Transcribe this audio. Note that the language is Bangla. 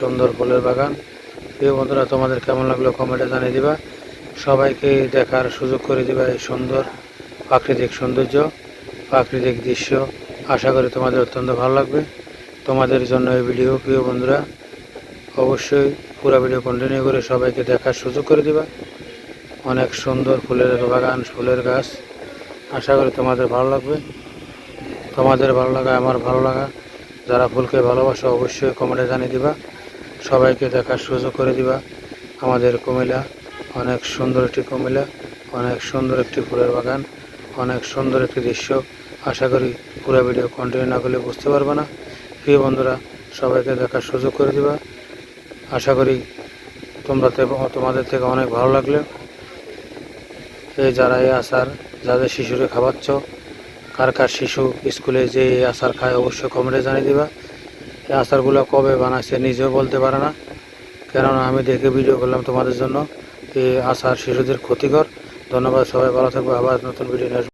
সুন্দর ফুলের বাগান। প্রিয় বন্ধুরা, তোমাদের কেমন লাগল কমেন্টে জানিয়ে দিবা। সবাইকে দেখার সুযোগ করে দিবা এই সুন্দর প্রাকৃতিক সৌন্দর্য, প্রাকৃতিক দৃশ্য। আশা করি তোমাদের অত্যন্ত ভালো লাগবে। তোমাদের জন্য এই ভিডিও, প্রিয় বন্ধুরা, অবশ্যই পুরো ভিডিও কন্টিনিউ করে সবাইকে দেখার সুযোগ করে দিবা। অনেক সুন্দর ফুলের বাগান, ফুলের গাছ। আশা করি তোমাদের ভালো লাগবে। তোমাদের ভালো লাগা, আমার ভালো লাগা। যারা ফুলকে ভালোবাসো, অবশ্যই কমেন্টে জানিয়ে দিবা। সবাইকে দেখার সুযোগ করে দিবা। আমাদের কুমিল্লা অনেক সুন্দর একটি কুমিল্লা, অনেক সুন্দর একটি ফুলের বাগান, অনেক সুন্দর একটি দৃশ্য। আশা করি পুরো ভিডিও কন্টিনিউ না করলে বুঝতে পারবে না। প্রিয় বন্ধুরা, সবাইকে দেখার সুযোগ করে দিবা। আশা করি তোমরা তোমাদের থেকে অনেক ভালো লাগলে। এই যারা এই আচার যাদের শিশুরে খাওয়াচ্ছ, কার কার শিশু স্কুলে যে আচার খায় অবশ্যই কমেন্টে জানিয়ে দিবা। এই আচারগুলো কবে বানাইছে নিজেও বলতে পারে না। কেননা আমি দেখে ভিডিও করলাম তোমাদের জন্য। এই আচার শিশুদের ক্ষতিকর। ধন্যবাদ সবাই, ভালো থাকবে, আবার নতুন ভিডিও নিয়ে।